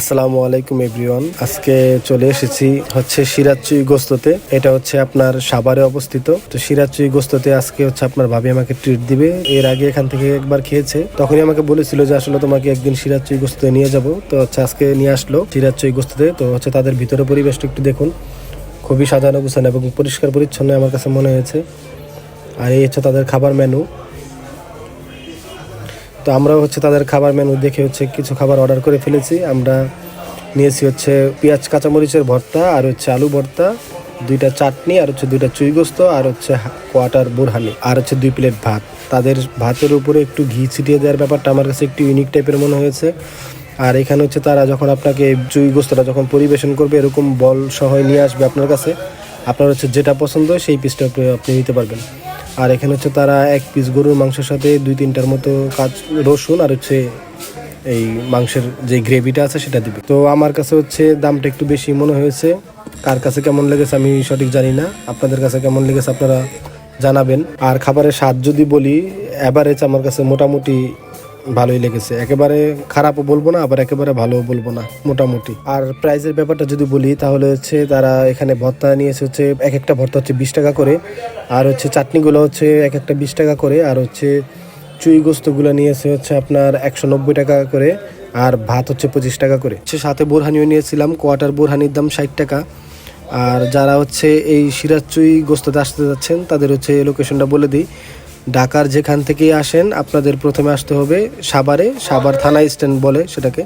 আসসালামু আলাইকুম এভরিওয়ান আজকে চলে এসেছি হচ্ছে সিরাজচুই গোস্ততে। এটা হচ্ছে আপনার সাভারে অবস্থিত। তো সিরাজচুই গোস্ততে আজকে হচ্ছে আপনার ভাবি আমাকে ট্রিট দিবে। এর আগে এখান থেকে একবার খেয়েছে। তখনই আমাকে বলেছিল যে আসলে তোমাকে একদিন সিরাজচুই গোস্ততে নিয়ে যাব। তো হচ্ছে আজকে নিয়ে আসলো সিরাজচুই গোস্ততে। তো হচ্ছে তাদের ভিতরে পরিবেশটা একটু দেখুন। খুবই সাজানো গুছানো এবং পরিষ্কার পরিচ্ছন্ন আমার কাছে মনে হয়েছে। আর এই হচ্ছে তাদের খাবার মেনু তো আমরাও হচ্ছে তাদের খাবার মেনু দেখে হচ্ছে কিছু খাবার অর্ডার করে ফেলেছি। আমরা নিয়েছি হচ্ছে পেঁয়াজ, কাঁচামরিচের ভর্তা আর হচ্ছে আলু ভর্তা, দুইটা চাটনি আর হচ্ছে দুইটা চুইগোস্ত আর হচ্ছে কোয়াটার বোরহানি আর হচ্ছে দুই প্লেট ভাত। তাদের ভাতের উপরে একটু ঘি ছিটিয়ে দেওয়ার ব্যাপারটা আমার কাছে একটু ইউনিক টাইপের মনে হয়েছে। আর এখানে হচ্ছে তারা যখন আপনাকে এই চুই গোস্তটা যখন পরিবেশন করবে, এরকম বল সহ নিয়ে আসবে আপনার কাছে, আপনার হচ্ছে যেটা পছন্দ সেই পিসটা আপনি নিতে পারবেন। আর এখানে হচ্ছে তারা এক পিস গরুর মাংসের সাথে দুই তিনটার মতো কাজ, রসুন আর হচ্ছে এই মাংসের যে গ্রেভিটা আছে সেটা দিবে। তো আমার কাছে হচ্ছে দামটা একটু বেশি মনে হয়েছে। কার কাছে কেমন লেগেছে আমি সঠিক জানি না। আপনাদের কাছে কেমন লেগেছে আপনারা জানাবেন। আর খাবারের স্বাদ যদি বলি অ্যাভারেজ আমার কাছে মোটামুটি ভালোই লেগেছে। একেবারে খারাপও বলব না, আবার একেবারে ভালোও বলব না, মোটামুটি। আর প্রাইজের ব্যাপারটা যদি বলি, তাহলে হচ্ছে তারা এখানে ভর্তা নিয়েছে হচ্ছে এক একটা ভর্তা হচ্ছে বিশ টাকা করে, আর হচ্ছে চাটনিগুলো হচ্ছে এক একটা বিশ টাকা করে, আর হচ্ছে চুই গোস্তগুলো নিয়েছে হচ্ছে আপনার একশো নব্বই টাকা করে, আর ভাত হচ্ছে পঁচিশ টাকা করে। হচ্ছে সাথে বোরহানিও নিয়েছিলাম, কোয়াটার বোরহানির দাম ষাট টাকা। আর যারা হচ্ছে এই সিরাজচুই গোস্ততে আসতে যাচ্ছেন, তাদের হচ্ছে লোকেশনটা বলে দিই। ঢাকার যেখান থেকেই আসেন, আপনাদের প্রথমে আসতে হবে সাভারে, সাভার থানা স্ট্যান্ড বলে সেটাকে।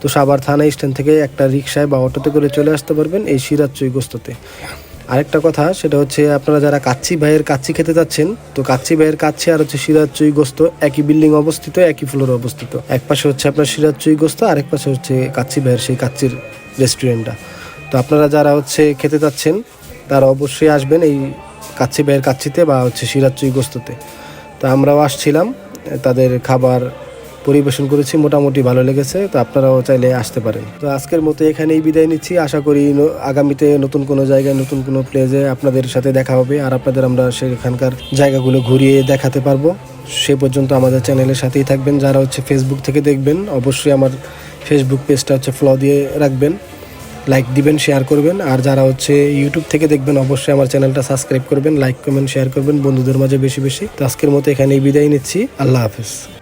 তো সাভার থানা স্ট্যান্ড থেকে একটা রিক্সায় বা অটোতে করে চলে আসতে পারবেন এই সিরাজচুই গোস্ততে। আরেকটা কথা, সেটা হচ্ছে আপনারা যারা কাচ্চি ভাইয়ের কাচ্চি খেতে যাচ্ছেন তো কাচ্চি ভাইয়ের কাচ্চি আর হচ্ছে সিরাজচুই গোস্ত একই বিল্ডিং অবস্থিত, একই ফ্লোরে অবস্থিত। এক পাশে হচ্ছে আপনার সিরাজচুই গোস্ত, আরেক পাশে হচ্ছে কাচ্চি ভাইয়ের সেই কাচ্চির রেস্টুরেন্টটা। তো আপনারা যারা হচ্ছে খেতে যাচ্ছেন তারা অবশ্যই আসবেন এই কাচ্চি ভাইয়ের কাচ্চিতে বা হচ্ছে সিরাজচুই গোস্ততে। তো আমরাও আসছিলাম, তাদের খাবার পরিবেশন করেছি, মোটামুটি ভালো লেগেছে, তো আপনারাও চাইলে আসতে পারেন। তো আজকের মতো এখানেই বিদায় নিচ্ছি, আশা করি আগামীতে নতুন কোনো জায়গায়, নতুন কোনো প্লেসে আপনাদের সাথে দেখা হবে, আর আপনাদের আমরা সেখানকার জায়গাগুলো ঘুরিয়ে দেখাতে পারব। সে পর্যন্ত আমাদের চ্যানেলের সাথেই থাকবেন, যারা হচ্ছে ফেসবুক থেকে দেখবেন, অবশ্যই আমার ফেসবুক পেজটা হচ্ছে ফলো দিয়ে রাখবেন। লাইক দিবেন শেয়ার করবেন। আর যারা হচ্ছে ইউটিউব থেকে দেখবেন, অবশ্যই আমার চ্যানেলটা সাবস্ক্রাইব করবেন লাইক কমেন্ট শেয়ার করবেন বন্ধুদের মাঝে বেশি বেশি। তো আজকের মতো এখানেই বিদায় নিচ্ছি। আল্লাহ হাফেজ।